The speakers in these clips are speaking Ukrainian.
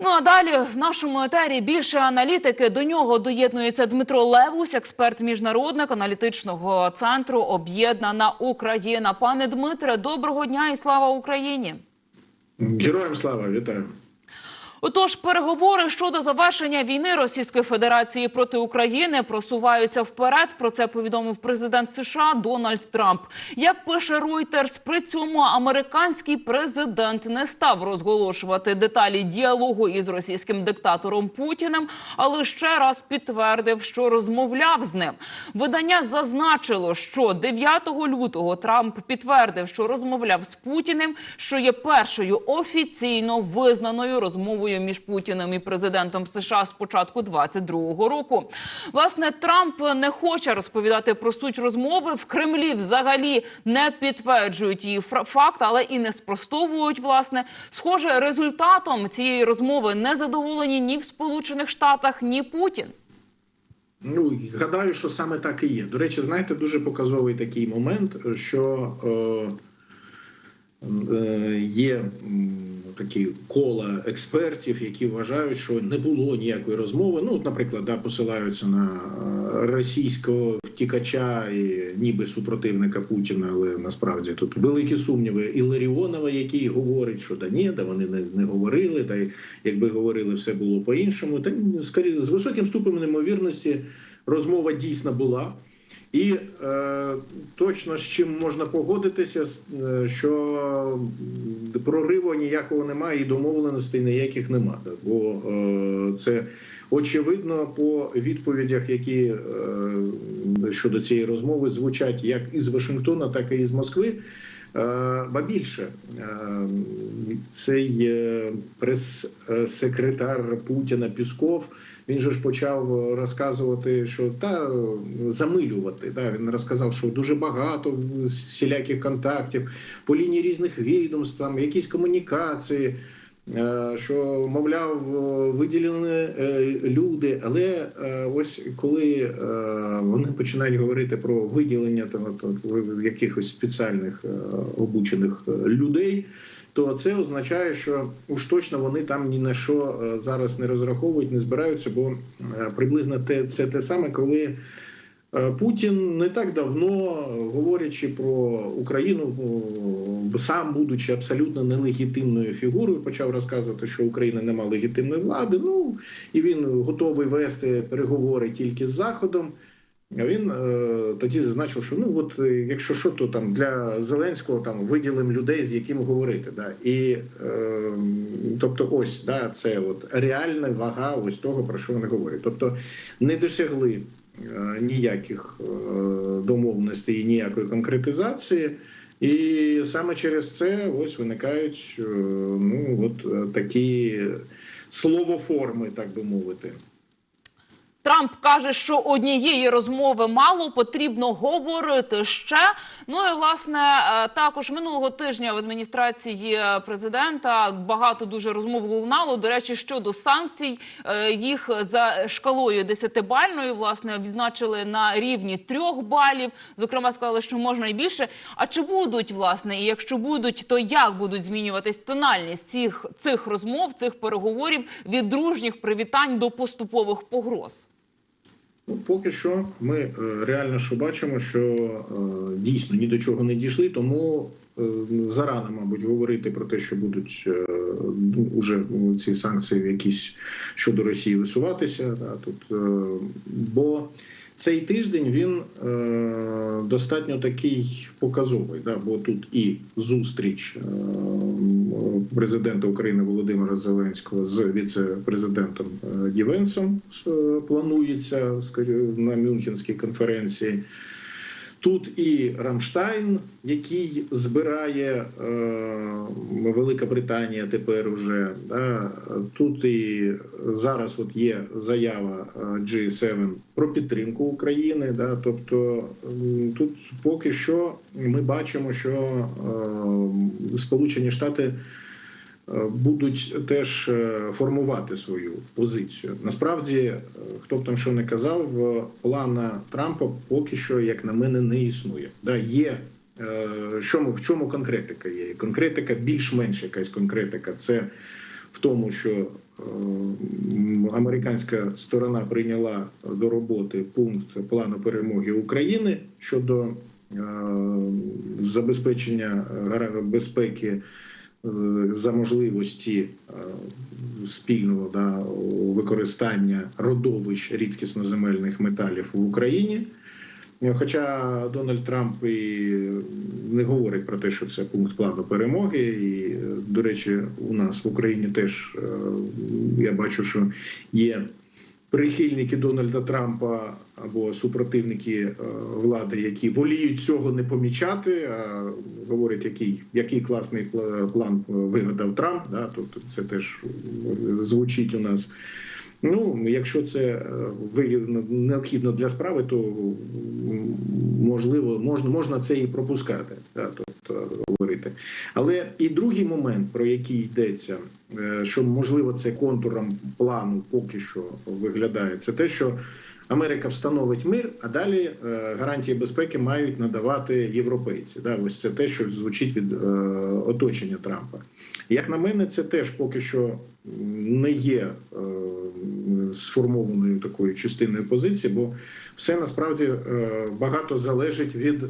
Ну а далі в нашому етері більше аналітики. До нього доєднується Дмитро Левус, експерт міжнародник аналітичного центру Об'єднана Україна. Пане Дмитре, доброго дня і слава Україні. Героям слава, вітаю. Отож, переговори щодо завершення війни Російської Федерації проти України просуваються вперед. Про це повідомив президент США Дональд Трамп. Як пише Reuters, при цьому американський президент не став розголошувати деталі діалогу із російським диктатором Путіним, але ще раз підтвердив, що розмовляв з ним. Видання зазначило, що 9 лютого Трамп підтвердив, що розмовляв з Путіним, що є першою офіційно визнаною розмовою між Путіним і президентом США з початку 22-го року. Власне, Трамп не хоче розповідати про суть розмови. В Кремлі взагалі не підтверджують її факт, але і не спростовують. Власне, схоже, результатом цієї розмови не задоволені ні в Сполучених Штатах, ні Путін. Ну гадаю, що саме так і є. До речі, знаєте, дуже показовий такий момент, що е, є такі кола експертів, які вважають, що не було ніякої розмови. Ну, наприклад, да, посилаються на е, російського втікача і ніби супротивника Путіна, але насправді тут великі сумніви. І Ларіонова, який говорить, що да ні, да вони не, не говорили, та й якби говорили, все було по-іншому. Та скоріше з високим ступенем ймовірності розмова дійсно була. І е, точно з чим можна погодитися, е, що прориву ніякого немає і домовленостей ніяких немає. Бо е, це очевидно по відповідях, які е, щодо цієї розмови звучать як із Вашингтона, так і з Москви. Е, Ба більше е, цей прес-секретар Путіна Пісков. Він же ж почав розказувати, що та замилювати. Да, він розказав, що дуже багато всіляких контактів по лінії різних відомств, там якісь комунікації. е, Що мовляв, виділені е, люди, але е, ось коли е, вони починають говорити про виділення там, якихось спеціальних е, обучених е, людей, то це означає, що уж точно вони там ні на що е, зараз не розраховують, не збираються, бо е, приблизно те це те саме, коли. е, Путін не так давно, говорячи про Україну, сам будучи абсолютно нелегітимною фігурою, почав розказувати, що Україна не має легітимної влади. Ну і він готовий вести переговори тільки з Заходом. Він е, тоді зазначив, що ну от е, якщо що, то там для Зеленського там виділимо людей, з яким говорити. Да? І е, тобто, ось да, це от реальна вага ось того, про що вони говорять. Тобто не досягли е, ніяких е, домовленостей і ніякої конкретизації. І саме через це ось виникають е, ну от е, такі словоформи, так би мовити. Трамп каже, що однієї розмови мало потрібно говорити ще. Ну і власне е, також минулого тижня в адміністрації е, президента багато дуже розмов лунало. До речі, щодо санкцій е, їх за шкалою десятибальною власне відзначили на рівні трьох балів. Зокрема, сказали, що можна і більше. А чи будуть власне, і якщо будуть, то як будуть змінюватись тональність цих цих розмов, цих переговорів від дружніх привітань до поступових погроз? Ну, поки що ми е, реально що бачимо, що е, дійсно ні до чого не дійшли, тому е, зарано, мабуть, говорити про те, що будуть ну, уже ці санкції якісь щодо Росії висуватися. Тут, бо цей тиждень він е, достатньо такий показовий, да, бо тут і зустріч е, президента України Володимира Зеленського з віце-президентом е, Євенсом е, планується на Мюнхенській конференції. Тут і Рамштайн, який збирає е, Велика Британія тепер уже. Да? Тут і зараз от є заява е, G7 про підтримку України. Да? Тобто тут поки що ми бачимо, що е, Сполучені Штати е, будуть теж е, формувати свою позицію. Насправді, е, хто б там що не казав, е, плана Трампа поки що, як на мене, не існує. Да, є е, що в чому конкретика є? Конкретика більш-менш якась конкретика. Це в тому, що е, американська сторона прийняла до роботи пункт плану перемоги України щодо е, забезпечення безпеки е, за можливості е, спільного да, використання родовищ рідкісноземельних металів в Україні. Хоча Дональд Трамп і не говорить про те, що це пункт плану перемоги, і до речі, у нас в Україні теж е, я бачу, що є прихильники Дональда Трампа або супротивники е, влади, які воліють цього не помічати, а говорять, який, який класний пла- план вигадав Трамп. Да, тобто це теж звучить у нас. Ну, якщо це е, вигідно необхідно для справи, то можливо можна, можна це і пропускати, да, тобто говорити. Але і другий момент, про який йдеться, е, що можливо це контуром плану поки що виглядає, це те, що Америка встановить мир, а далі е, гарантії безпеки мають надавати європейці. Да, ось це те, що звучить від е, оточення Трампа. Як на мене, це теж поки що не є е, сформованою такою частиною позиції, бо все насправді багато залежить від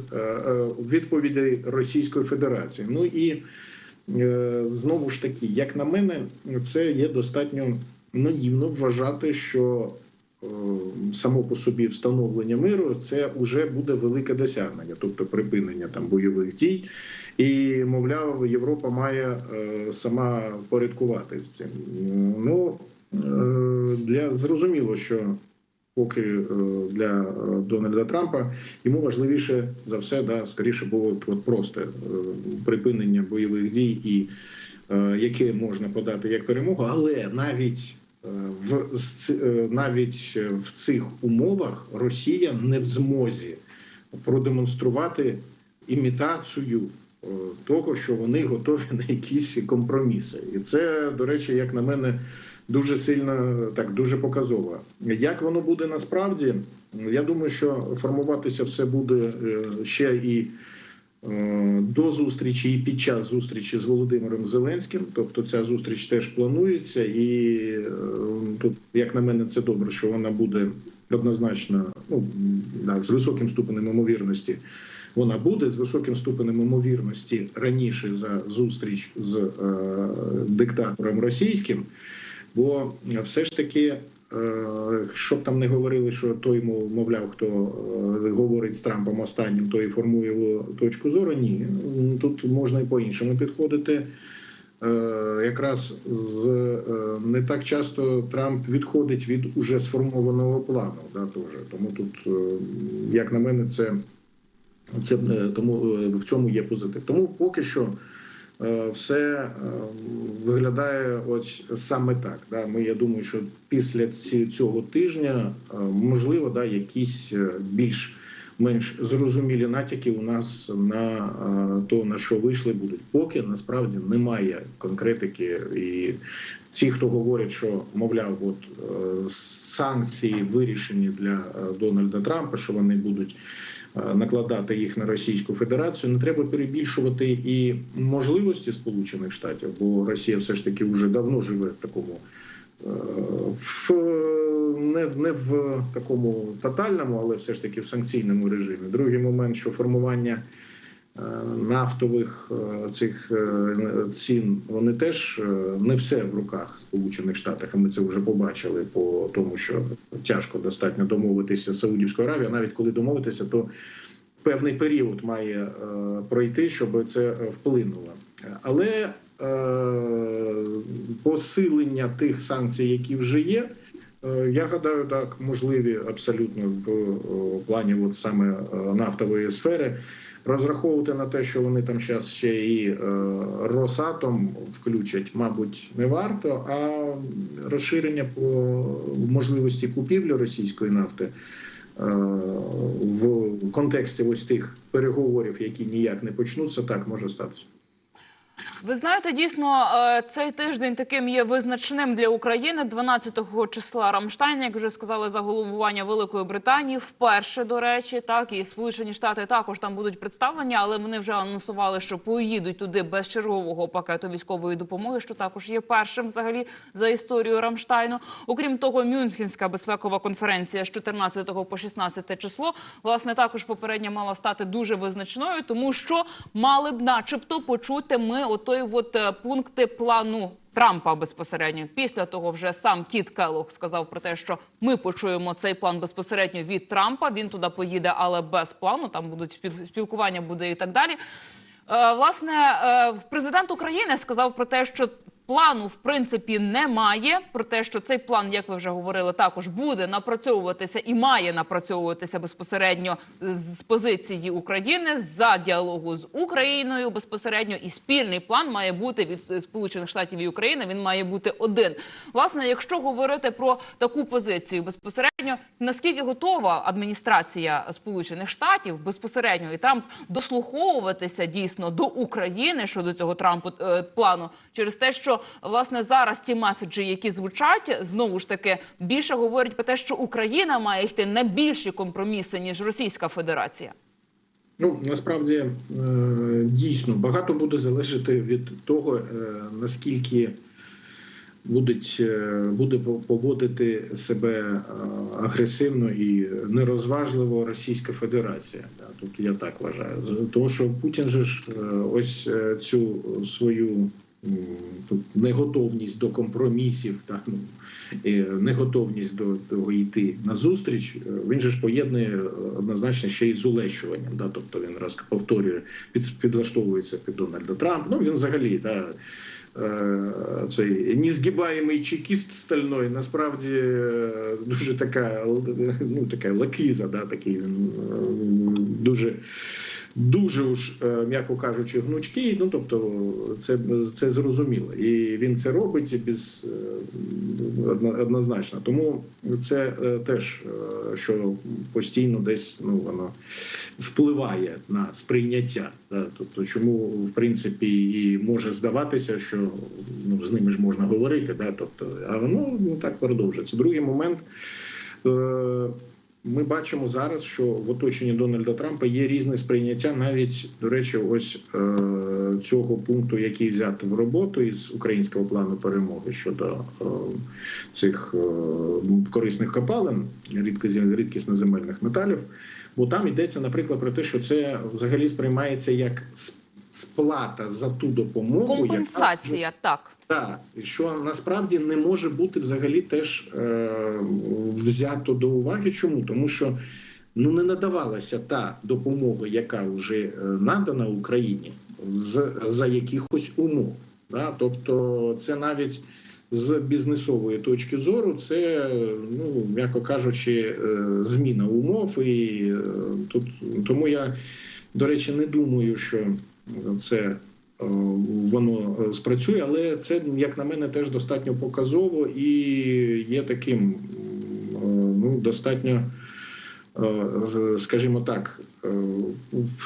відповідей Російської Федерації. Ну і знову ж таки, як на мене, це є достатньо наївно вважати, що само по собі встановлення миру це вже буде велике досягнення, тобто припинення там бойових дій. І мовляв, Європа має е, сама порядкувати з цим. Ну е, для зрозуміло, що поки е, для Дональда Трампа йому важливіше за все, да, скоріше було от, просто припинення бойових дій, і яке можна подати як перемогу, але навіть в з ц- е, навіть в цих умовах Росія не в змозі продемонструвати імітацію е, того, що вони готові на якісь компроміси, і це, до речі, як на мене, дуже сильно так дуже показово. Як воно буде насправді? Я думаю, що формуватися все буде е, ще і е, до зустрічі, і під час зустрічі з Володимиром Зеленським. Тобто, ця зустріч теж планується, і е, тут, як на мене, це добре, що вона буде однозначно ну, да, з високим ступенем ймовірності. Вона буде з високим ступенем ймовірності раніше за зустріч з е, диктатором російським. Бо все ж таки, е, що б там не говорили, що той, мов- мовляв, хто е, говорить з Трампом останнім, той формує його точку зору. Ні, тут можна і по-іншому підходити. Е, Якраз з не так часто Трамп відходить від уже сформованого плану. Да, теж. Тому тут, як на мене, це, це тому в цьому є позитив. Тому поки що все е, виглядає ось саме так. Да. Ми, я думаю, що після цього тижня е, можливо да, якісь е, більш менш зрозумілі натяки у нас на е, то, на що вийшли, будуть. Поки насправді немає конкретики. І ті, хто говорять, що мовляв, от е, санкції вирішені для е, Дональда Трампа, що вони будуть е, накладати їх на Російську Федерацію, не треба перебільшувати і можливості Сполучених Штатів, бо Росія все ж таки вже давно живе в такому. е, В не, не в такому тотальному, але все ж таки в санкційному режимі. Другий момент, що формування е, нафтових е, цих е, цін, вони теж е, не все в руках Сполучених Штатів. Ми це вже побачили по тому, що тяжко достатньо домовитися з Саудівською Аравією. Навіть коли домовитися, то певний період має е, пройти, щоб це е, вплинуло. Але е, посилення тих санкцій, які вже є. Е, Я гадаю, так можливі абсолютно в е, плані от саме е, нафтової сфери. Розраховувати на те, що вони там зараз ще і е, Росатом включать, мабуть, не варто. А розширення по можливості купівлі російської нафти е, в контексті ось тих переговорів, які ніяк не почнуться, так може статися. Ви знаєте, дійсно е, цей тиждень таким є визначним для України. 12-го числа Рамштайн, як вже сказали, за головування Великої Британії, вперше до речі, так і Сполучені Штати також там будуть представлені, але вони вже анонсували, що поїдуть туди без чергового пакету військової допомоги, що також є першим взагалі за історію Рамштайну. Окрім того, Мюнхенська безпекова конференція з 14 по 16 число власне також попередньо мала стати дуже визначною, тому що мали б, начебто, почути ми отой от е, пункти плану. Трампа безпосередньо після того вже сам Кіт Келлог сказав про те, що ми почуємо цей план безпосередньо від Трампа. Він туди поїде, але без плану. Там будуть спіл- спілкування буде і так далі. Е, Власне, е, президент України сказав про те, що плану в принципі немає. Про те, що цей план, як ви вже говорили, також буде напрацьовуватися і має напрацьовуватися безпосередньо з позиції України за діалогу з Україною безпосередньо. І спільний план має бути від Сполучених Штатів і України. Він має бути один. Власне, якщо говорити про таку позицію безпосередньо, наскільки готова адміністрація Сполучених Штатів безпосередньо і Трамп дослуховуватися дійсно до України щодо цього Трампу е, плану, через те, що власне зараз ті меседжі, які звучать, знову ж таки більше говорять про те, що Україна має йти на більші компроміси ніж Російська Федерація. Ну насправді е, дійсно багато буде залежати від того, е, наскільки будуть, е, буде поводити себе агресивно і нерозважливо Російська Федерація. Тобто я так вважаю. Тому що Путін же ж ось цю свою. Неготовність до компромісів, та ну неготовність до того йти на зустріч. е, Він же ж поєднує е, однозначно ще й з улещуванням. Да? Тобто він раз повторює, під, підлаштовується під Дональда Трампа. Ну він взагалі да, е, цей незгибаємий чекіст стальной, насправді дуже така ну така лакиза, да, такий він дуже. Дуже уж, е, м'яко кажучи, гнучкий. Ну тобто, це це зрозуміло, і він це робить без е, однозначно. Тому це е, теж що постійно десь ну воно впливає на сприйняття. Да? Тобто, чому в принципі і може здаватися, що ну з ними ж можна говорити, да? тобто, а воно ну, так продовжується. Другий момент. Ми бачимо зараз, що в оточенні Дональда Трампа є різне сприйняття, навіть до речі, ось е, цього пункту, який взяти в роботу із українського плану перемоги щодо е, цих е, корисних копалин, рідкозем- рідкісноземельних металів. Бо там йдеться, наприклад, про те, що це взагалі сприймається як сплата за ту допомогу, яка Компенсація, так. Так, що насправді не може бути взагалі теж е, взято до уваги. Чому? Тому що ну не надавалася та допомога, яка вже е, надана Україні з за якихось умов. Да? Тобто, це навіть з бізнесової точки зору, це ну м'яко кажучи, е, зміна умов, і е, тут тому я до речі не думаю, що це воно е, спрацює, але це, як на мене, теж достатньо показово і є таким е, ну, достатньо, е, скажімо так, е,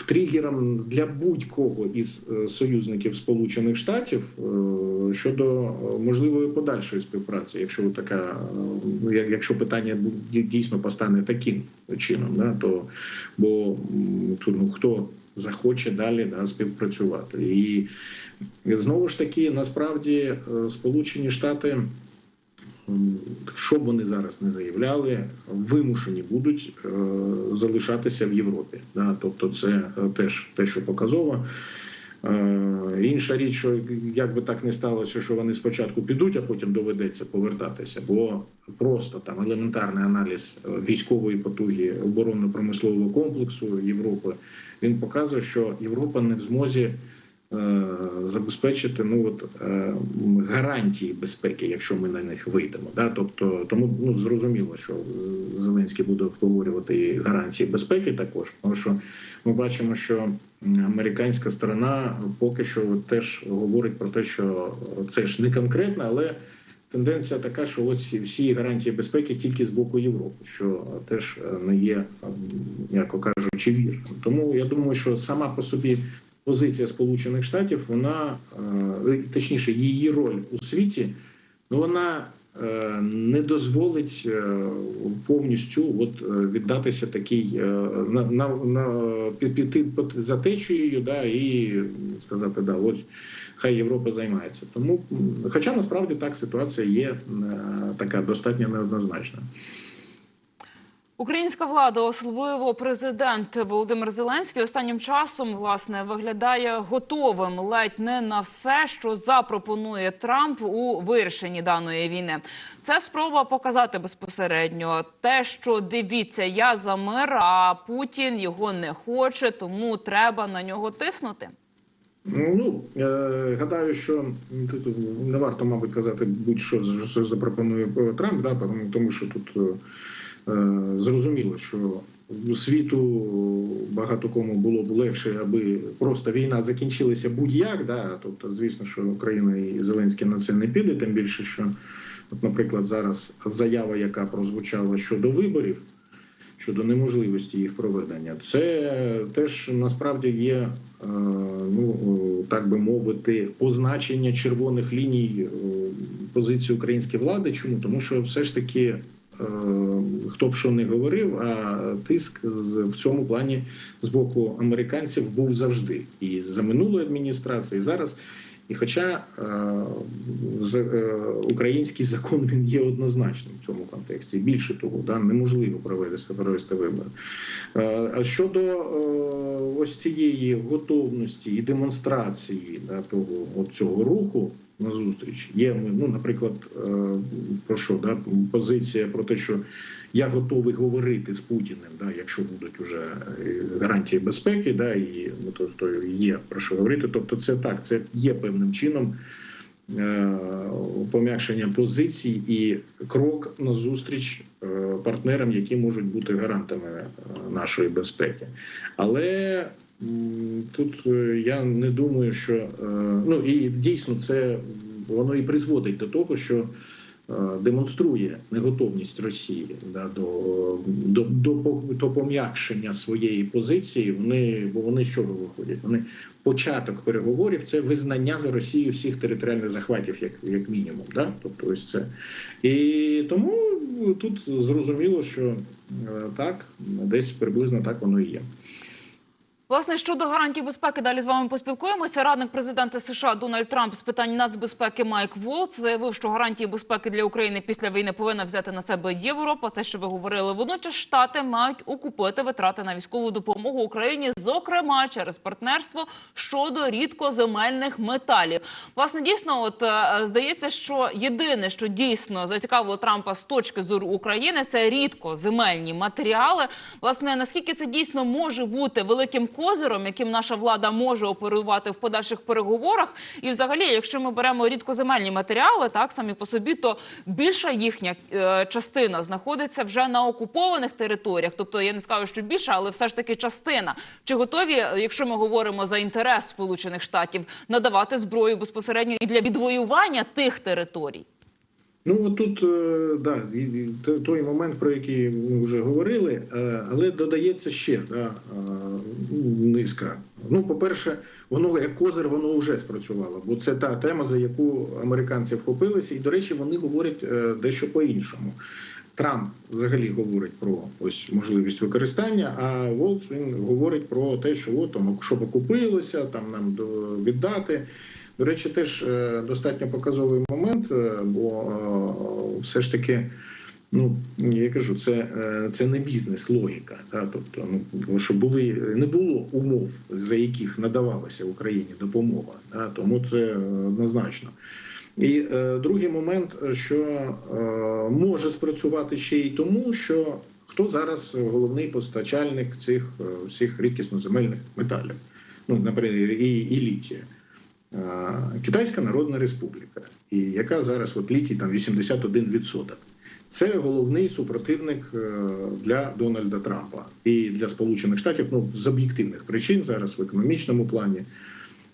тригером для будь-кого із е, союзників Сполучених Штатів е, щодо е, можливої подальшої співпраці, якщо така, е, якщо питання дійсно постане таким чином, да, то бо тут ну хто захоче далі да, співпрацювати. І знову ж таки, насправді, е, Сполучені Штати, що б вони зараз не заявляли, вимушені будуть е, залишатися в Європі. Тобто, це е, теж те, що показово. Е, Інша річ, що як би так не сталося, що вони спочатку підуть, а потім доведеться повертатися, бо просто там елементарний аналіз військової потуги оборонно-промислового комплексу Європи він показує, що Європа не в змозі е, забезпечити ну от е, гарантії безпеки, якщо ми на них вийдемо. Да? Тобто, тому ну зрозуміло, що Зеленський буде обговорювати гарантії безпеки також, тому що ми бачимо, що американська сторона поки що теж говорить про те, що це ж не конкретно, але тенденція така, що ось всі гарантії безпеки тільки з боку Європи, що теж не є, м'яко кажучи, вірно. Тому я думаю, що сама по собі позиція Сполучених Штатів, вона е, точніше, її роль у світі, ну вона не дозволить е, повністю от, е, віддатися такій е, на, на, на піти за течією, да, і сказати, да, от хай Європа займається. Тому, хоча насправді так ситуація є е, така достатньо неоднозначна. Українська влада, особливо президент Володимир Зеленський, останнім часом власне виглядає готовим ледь не на все, що запропонує Трамп у вирішенні даної війни. Це спроба показати безпосередньо те, що дивіться, я за мир, а Путін його не хоче, тому треба на нього тиснути. Ну е, гадаю, що тут не варто, мабуть, казати будь-що що запропонує Трамп, да, тому що тут е, зрозуміло, що світу багато кому було б легше, аби просто війна закінчилася будь-як. Да, тобто, звісно, що Україна і Зеленський на це не піде, тим більше, що, от, наприклад, зараз заява, яка прозвучала щодо виборів. Щодо неможливості їх проведення, це теж насправді є, е, ну е, так би мовити, позначення червоних ліній е, позиції української влади. Чому тому, що все ж таки, е, хто б що не говорив, а тиск в цьому плані з боку американців був завжди і за минулої адміністрації, і зараз. І хоча е, е, український закон він є однозначним в цьому контексті, більше того, да, неможливо провести, провести вибори. Е, а щодо е, ось цієї готовності і демонстрації да, того от цього руху на зустріч, є ну, наприклад, е, про що да, позиція про те, що я готовий говорити з Путіним, да, якщо будуть уже е, гарантії безпеки, да, і ну, то, то є про що говорити. Тобто, це так, це є певним чином е, пом'якшення позицій і крок на зустріч партнерам, які можуть бути гарантами нашої безпеки. Але тут е, я не думаю, що е, ну і дійсно це воно і призводить до того, що е, демонструє неготовність Росії да, до, до, до, до пом'якшення своєї позиції. Вони бо вони з чого виходять? Вони початок переговорів це визнання за Росією всіх територіальних захватів, як, як мінімум. Да? Тобто, ось це і тому тут зрозуміло, що так, десь приблизно так воно і є. Власне, щодо гарантій безпеки, далі з вами поспілкуємося. Радник президента США Дональд Трамп з питань нацбезпеки Майк Волц заявив, що гарантії безпеки для України після війни повинна взяти на себе Європа. Це що ви говорили. Водночас штати мають окупити витрати на військову допомогу Україні, зокрема через партнерство щодо рідкоземельних металів. Власне, дійсно, от е, здається, що єдине, що дійсно зацікавило Трампа з точки зору України, це рідкоземельні матеріали. Власне, наскільки це дійсно може бути великим козиром, яким наша влада може оперувати в подальших переговорах, і взагалі, якщо ми беремо рідкоземельні матеріали, так самі по собі, то більша їхня е, частина знаходиться вже на окупованих територіях. Тобто я не скажу, що більша, але все ж таки частина. Чи готові, якщо ми говоримо за інтерес Сполучених Штатів, надавати зброю безпосередньо і для відвоювання тих територій? Ну от тут е, да, той момент, про який ми вже говорили, е, але додається ще да, е, низка. Ну, по-перше, воно як козир, воно вже спрацювало, бо це та тема, за яку американці вхопилися, і до речі, вони говорять дещо по-іншому. Трамп взагалі говорить про ось можливість використання, а Волц він говорить про те, що от там, щоб окупилося, там нам віддати. До речі, теж е, достатньо показовий момент, е, бо е, все ж таки, ну я кажу, це, це не бізнес, логіка. Да? Тобто, ну що були не було умов, за яких надавалася Україні допомога. Да? Тому це однозначно. І е, другий момент, що е, може спрацювати ще й тому, що хто зараз головний постачальник цих всіх рідкісноземельних металів, ну наприклад, і, і літія. Е, Китайська Народна Республіка, і яка зараз от літій там 81%. Це головний супротивник е, для Дональда Трампа і для Сполучених Штатів ну з об'єктивних причин зараз в економічному плані.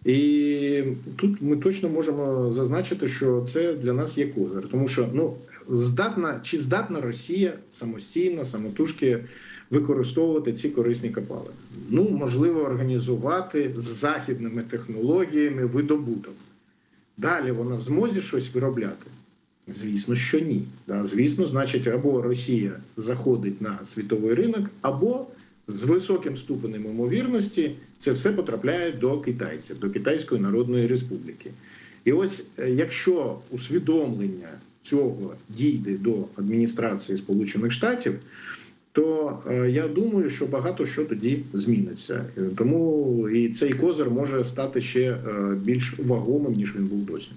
І тут ми точно можемо зазначити, що це для нас є козир, тому що ну здатна чи здатна Росія самостійно, самотужки використовувати ці корисні копалини. Ну можливо, організувати з західними технологіями видобуток. Далі вона в змозі щось виробляти. Звісно, що ні. Да, звісно, значить, або Росія заходить на світовий ринок, або з високим ступенем ймовірності це все потрапляє до китайців, до Китайської Народної Республіки. І ось е, якщо усвідомлення цього дійде до адміністрації Сполучених Штатів, то е, я думаю, що багато що тоді зміниться. Е, Тому і цей козир може стати ще е, більш вагомим ніж він був досі.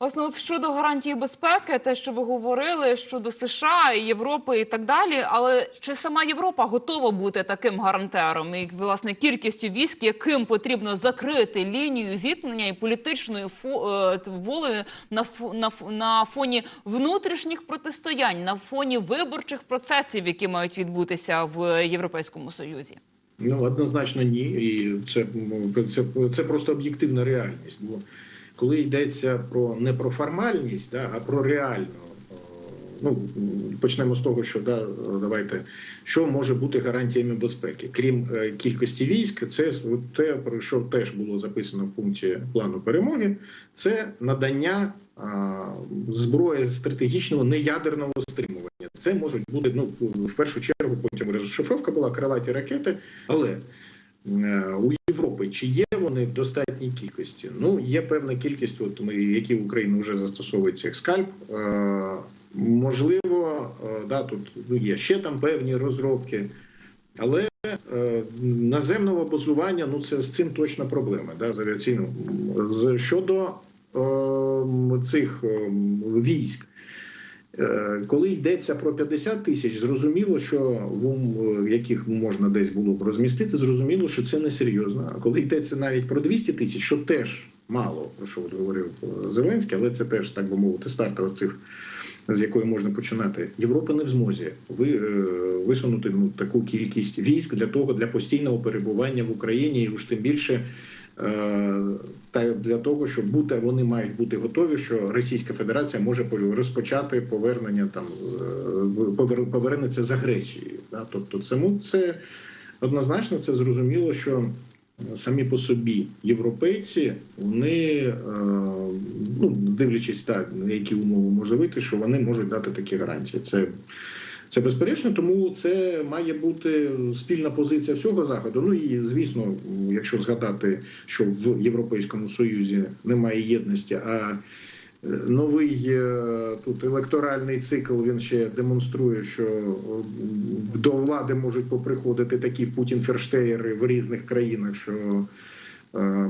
Власне, от щодо гарантії безпеки, те, що ви говорили щодо США, Європи і так далі. Але чи сама Європа готова бути таким гарантером і власне кількістю військ, яким потрібно закрити лінію зіткнення і політичною фо, е, волею на, на, на фоні внутрішніх протистоянь, на фоні виборчих процесів, які мають відбутися в Європейському Союзі? Ну однозначно ні, і це, це, це просто об'єктивна реальність. Бо коли йдеться про не про формальність, да, а про реальну. е, Ну почнемо з того, що да, давайте що може бути гарантіями безпеки, крім е, кількості військ, це те, про що теж було записано в пункті плану перемоги, це надання а, зброї стратегічного неядерного стримування. Це можуть бути ну в першу чергу, потім розшифровка була крилаті ракети, але е, у Чи є вони в достатній кількості? Ну є певна кількість, от ми які в Україні вже застосовується як скальп. Е, можливо, е, да тут ну, є ще там певні розробки, але е, наземного базування ну це з цим точно проблема. Да, з авіаційним щодо е, цих е, військ. Е, Коли йдеться про 50 тисяч, зрозуміло, що в яких можна десь було б розмістити, зрозуміло, що це не серйозно. А коли йдеться навіть про 200 тисяч, що теж мало про що говорив е, Зеленський, але це теж так би мовити стартова цифра, з якої можна починати. Європа не в змозі ви, е, висунути ну, таку кількість військ для того для постійного перебування в Україні, і уж тим більше. Е, Та для того, щоб бути, вони мають бути готові, що Російська Федерація може розпочати повернення там е, повернеться з агресією. Тобто, цьому це однозначно це зрозуміло, що самі по собі європейці, вони е, ну дивлячись так, на які умови може вийти, що вони можуть дати такі гарантії. Це це безперечно, тому це має бути спільна позиція всього заходу. Ну і звісно, якщо згадати, що в Європейському Союзі немає єдності, а е, новий е, тут електоральний цикл він ще демонструє, що е, до влади можуть поприходити такі Путін-ферштеєри в різних країнах, що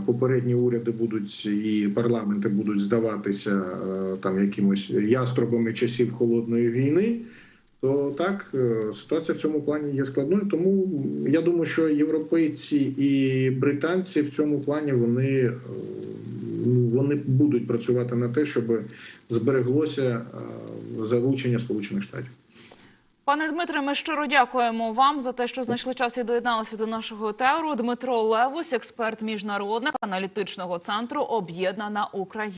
попередні уряди будуть і парламенти будуть здаватися там якимось яструбами часів холодної війни то так е, ситуація в цьому плані є складною. Тому я думаю, що європейці і британці в цьому плані вони, е, вони будуть працювати на те, щоб збереглося е, залучення Сполучених Штатів. Пане Дмитре, ми щиро дякуємо вам за те, що знайшли час і доєдналися до нашого етеру. Дмитро Левус, експерт міжнародних аналітичного центру Об'єднана Україна.